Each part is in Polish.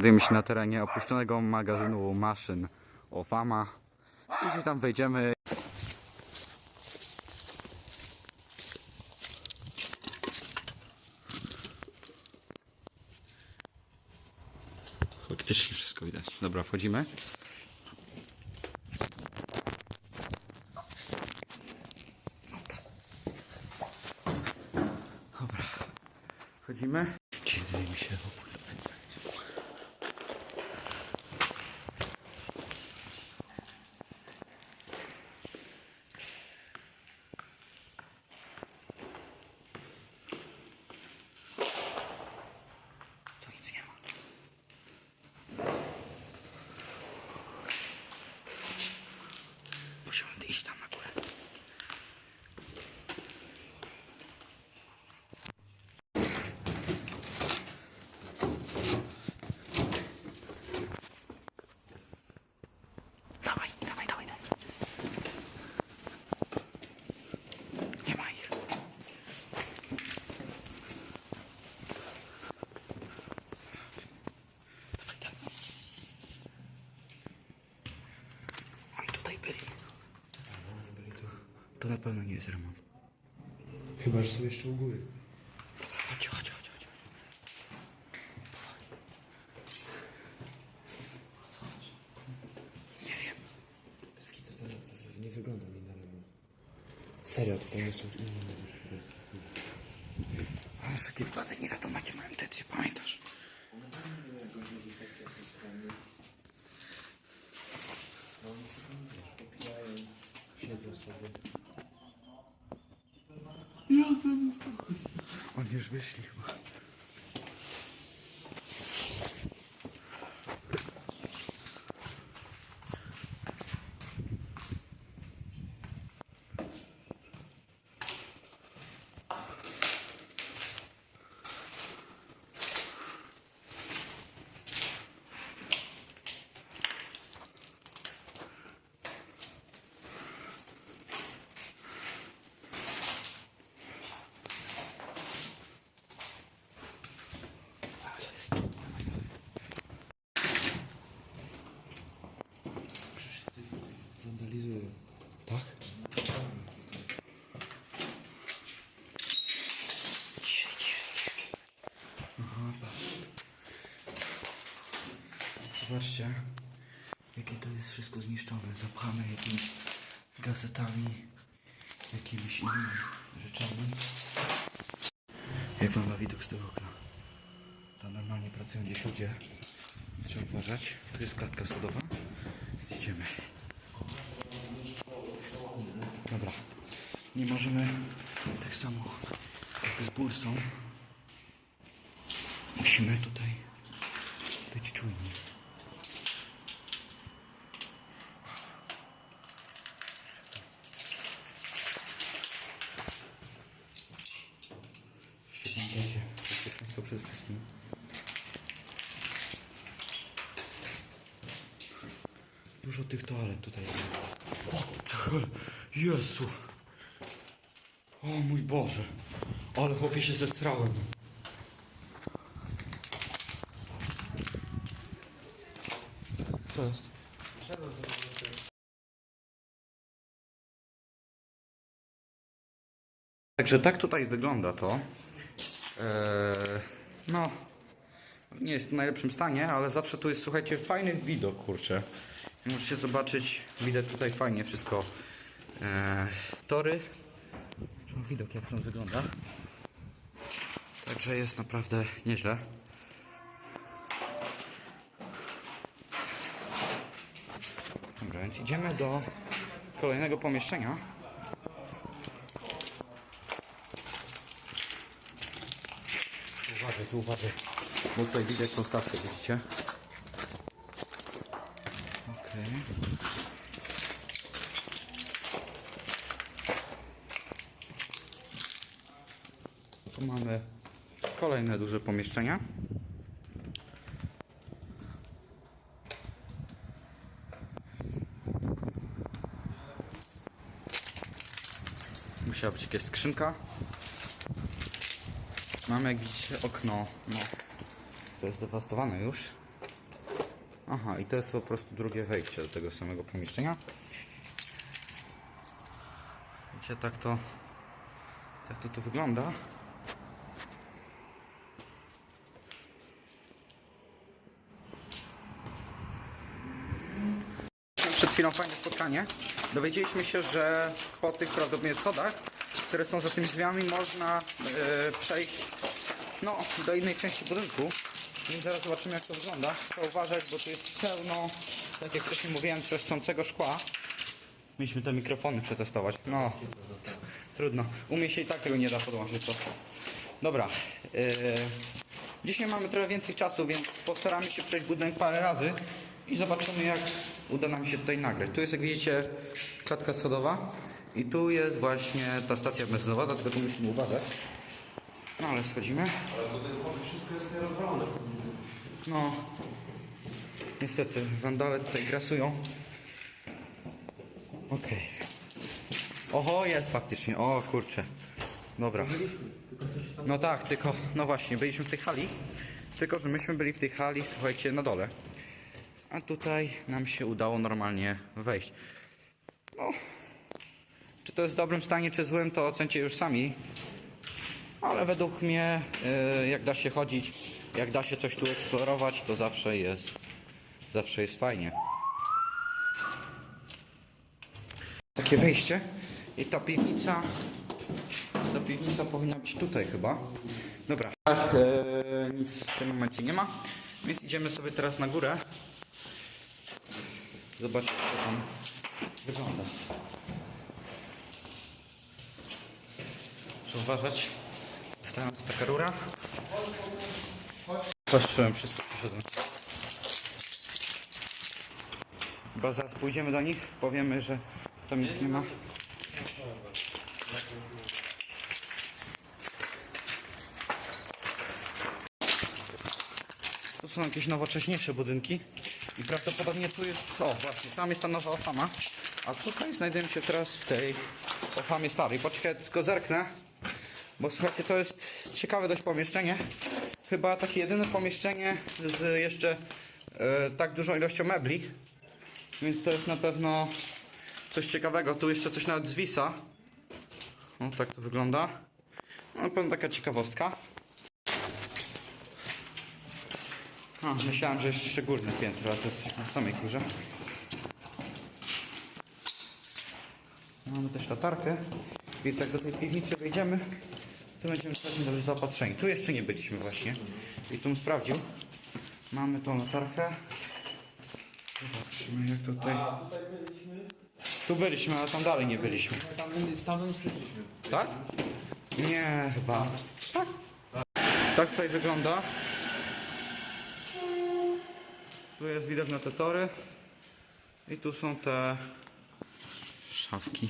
Znajdujemy się na terenie opuszczonego magazynu maszyn Ofama. Jeśli tam wejdziemy, Faktycznie wszystko widać. Dobra, wchodzimy. Dobra. Wchodzimy. Mi się w ogóle. Tu nic nie ma. Musimy iść tam na górę. Dawaj, dawaj, dawaj, dawaj. Nie ma ich. Dawaj, dawaj. Oni tutaj byli. To na pewno nie jest remont. Chyba, że są jeszcze u góry. Dobra, chodź, chodź, chodź, chodź. Nie wiem. Bez kitu to, to nie wygląda mi na remont. Serio, to pewnie są inne. Ale wszelki wypadek nie wiadomo jakie mają intencje, pamiętasz? Siedzą sobie. Oni już wyszli chyba. A, to jest... Wandalizują. Tak? Ciszej, ciszej, ciszej. Aha, patrz. Zobaczcie, jakie to jest wszystko zniszczone, zapchane jakimiś gazetami, jakimiś innymi rzeczami. Jak mam widok z tego okna? To normalnie pracują gdzieś ludzie. Trzeba uważać. Tu jest klatka sodowa. Idziemy. Dobra. Nie możemy tak samo jak z bursą. Musimy tutaj być czujni. Bezpieczeństwo przede wszystkim. Dużo tych toalet tutaj. What the hell? Jezu! O mój Boże! Ale chłopie się zestrałem. Co jest? Także tak tutaj wygląda to. Eee, no, nie jest w najlepszym stanie, ale zawsze tu jest, słuchajcie, fajny widok, kurczę. Możecie zobaczyć, widać tutaj fajnie wszystko. Eee, tory. No, widok jak stąd wygląda. Także jest naprawdę nieźle. Dobra, więc idziemy do kolejnego pomieszczenia. Uważaj, tu uważaj. Bo tutaj widać tą stację, widzicie? Okej. Tu mamy kolejne duże pomieszczenia. Musiała być jakaś skrzynka. Mamy jak widzicie okno, no to jest dewastowane już. Aha, i to jest po prostu drugie wejście do tego samego pomieszczenia. Widzicie, tak to, tak to tu wygląda. Przed chwilą fajne spotkanie. Dowiedzieliśmy się, że po tych prawdopodobnie schodach, które są za tymi drzwiami, można e, przejść no, do innej części budynku. Więc zaraz zobaczymy jak to wygląda. Trzeba uważać, bo tu jest pełno, tak jak wcześniej mówiłem, trzeszczącego szkła. Mieliśmy te mikrofony przetestować. No, trudno. U mnie się i tak tego nie da podłączyć. To. Dobra. Yy, dzisiaj mamy trochę więcej czasu, więc postaramy się przejść budynek parę razy i zobaczymy jak uda nam się tutaj nagrać. Tu jest jak widzicie klatka schodowa i tu jest właśnie ta stacja benzynowa, dlatego tu musimy uważać. No ale schodzimy. Ale tutaj wszystko jest rozwalone. No, niestety, wandale tutaj grasują. Okej. Oho, jest faktycznie. O kurczę. Dobra. No tak, tylko, no właśnie, byliśmy w tej hali. Tylko, że myśmy byli w tej hali, słuchajcie, na dole. A tutaj nam się udało normalnie wejść. No, czy to jest w dobrym stanie, czy złym, to ocencie już sami. Ale według mnie, y, jak da się chodzić, jak da się coś tu eksplorować, to zawsze jest, zawsze jest fajnie. Takie wejście i ta piwnica, ta piwnica powinna być tutaj chyba. Dobra, e, nic w tym momencie nie ma, więc idziemy sobie teraz na górę. Zobaczcie, co tam wygląda. Uważać. Stałem tu taka rura. Patrzyłem, wszystko. Chyba zaraz pójdziemy do nich, powiemy, że tam nic nie ma. Tu są jakieś nowocześniejsze budynki i prawdopodobnie tu jest, o właśnie, tam jest ta nowa Ofama, a tutaj znajdujemy się teraz w tej Ofamie starej. Poczekaj, tylko zerknę, bo słuchajcie, to jest ciekawe dość pomieszczenie. Chyba takie jedyne pomieszczenie z jeszcze e, tak dużą ilością mebli. Więc to jest na pewno coś ciekawego. Tu jeszcze coś nawet zwisa. O, tak to wygląda. No, na pewno taka ciekawostka. A, myślałem, że jeszcze górne piętro, a to jest na samej górze. Mamy też latarkę, więc jak do tej piwnicy wejdziemy, to będziemy całkiem dobrze zaopatrzeni. Tu jeszcze nie byliśmy właśnie i tu bym sprawdził. Mamy tą latarkę. Zobaczymy jak tutaj... tutaj byliśmy, Tu byliśmy, ale tam dalej nie byliśmy. tam stamtąd przyszliśmy. Tak? Nie, chyba. Tak. Tak tutaj wygląda. Tu jest widok na te tory. I tu są te szafki.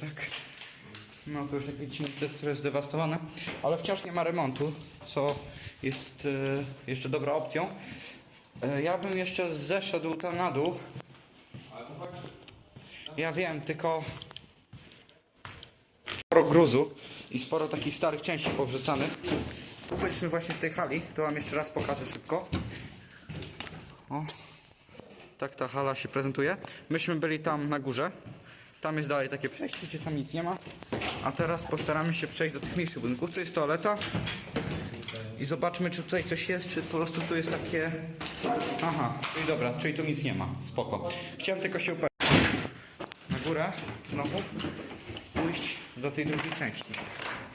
Tak. No to już jak widzicie niestety jest zdewastowane, ale wciąż nie ma remontu, co jest e, jeszcze dobrą opcją. E, ja bym jeszcze zeszedł tam na dół. Ja wiem, tylko sporo gruzu i sporo takich starych części powrzucanych. Tu byliśmy właśnie w tej hali, to wam jeszcze raz pokażę szybko. O, tak ta hala się prezentuje. Myśmy byli tam na górze. Tam jest dalej takie przejście, gdzie tam nic nie ma. A teraz postaramy się przejść do tych mniejszych budynków. Tu jest toaleta. I zobaczmy, czy tutaj coś jest, czy po prostu tu jest takie... Aha, czyli dobra, czyli tu nic nie ma. Spoko. Chciałem tylko się upewnić. Na górę, znowu, pójść do tej drugiej części.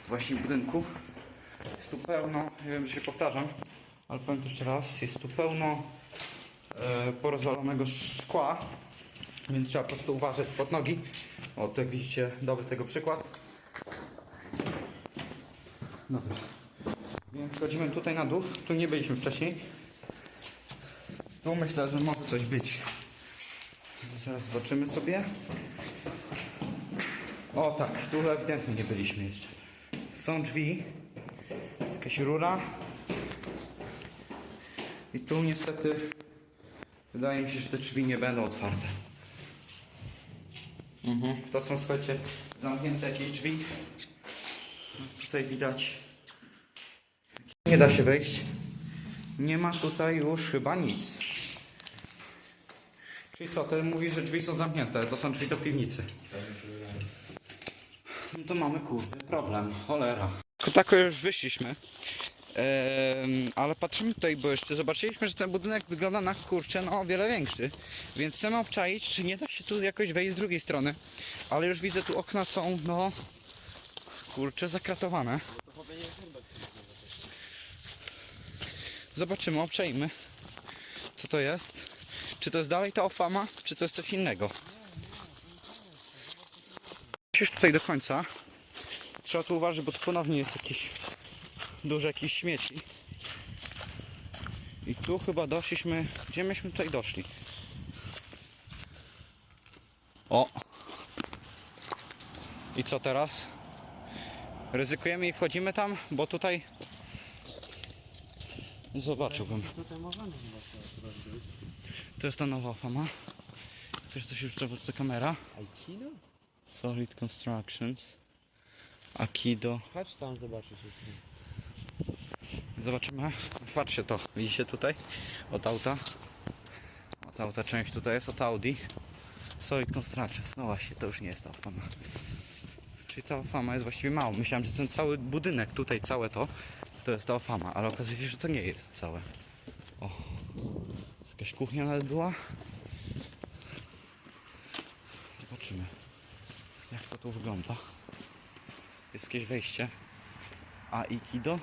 Właśnie budynku. Jest tu pełno, nie wiem, że się powtarzam, ale powiem to jeszcze raz, jest tu pełno e, porozwalonego szkła, więc trzeba po prostu uważać pod nogi. O, tu jak widzicie, dobry tego przykład. Dobra. Więc schodzimy tutaj na dół. Tu nie byliśmy wcześniej. Tu myślę, że może coś być. Zaraz zobaczymy sobie. O tak, tu ewidentnie nie byliśmy jeszcze. Są drzwi. Jest jakaś rura. I tu niestety wydaje mi się, że te drzwi nie będą otwarte. Mhm. To są, słuchajcie, zamknięte jakieś drzwi. Tutaj widać. Nie da się wejść. Nie ma tutaj już chyba nic. Czyli co, ty mówisz, że drzwi są zamknięte, to są drzwi do piwnicy. No to mamy kurde problem, cholera. Tak już wyszliśmy. Ale patrzymy tutaj, bo jeszcze zobaczyliśmy, że ten budynek wygląda na kurczę, no o wiele większy. Więc chcemy obczaić, czy nie da się tu jakoś wejść z drugiej strony. Ale już widzę, tu okna są, no kurczę, zakratowane. Zobaczymy, obczajmy. Co to jest? Czy to jest dalej ta ofama, czy to jest coś innego? Już tutaj do końca. Trzeba tu uważać, bo tu ponownie jest jakiś dużo jakichś śmieci. I tu chyba doszliśmy. Gdzie myśmy tutaj doszli? O! I co teraz? Ryzykujemy i wchodzimy tam, bo tutaj. Zobaczyłbym. To jest ta nowa fama. Też to się już ta kamera. Aikido? Solid Constructions. Akido. Chodź tam zobaczysz jeszcze. Zobaczymy. Patrzcie to. Widzicie tutaj? Od auta. Od auta część tutaj jest, od Audi. Solid Constructions. No właśnie, to już nie jest ta fama. Czyli ta fama jest właściwie mało. Myślałem, że ten cały budynek tutaj, całe to, to jest ta fama, ale okazuje się, że to nie jest całe. O. Jakaś kuchnia nawet była. Zobaczymy, jak to tu wygląda. Jest jakieś wejście. Aikido.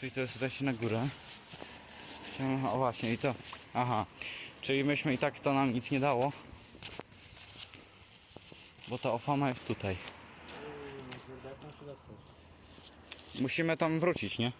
Czyli to jest wejście na górę. O właśnie i to. Aha. Czyli myśmy i tak to nam nic nie dało. Bo ta ofama jest tutaj. Musimy tam wrócić, nie?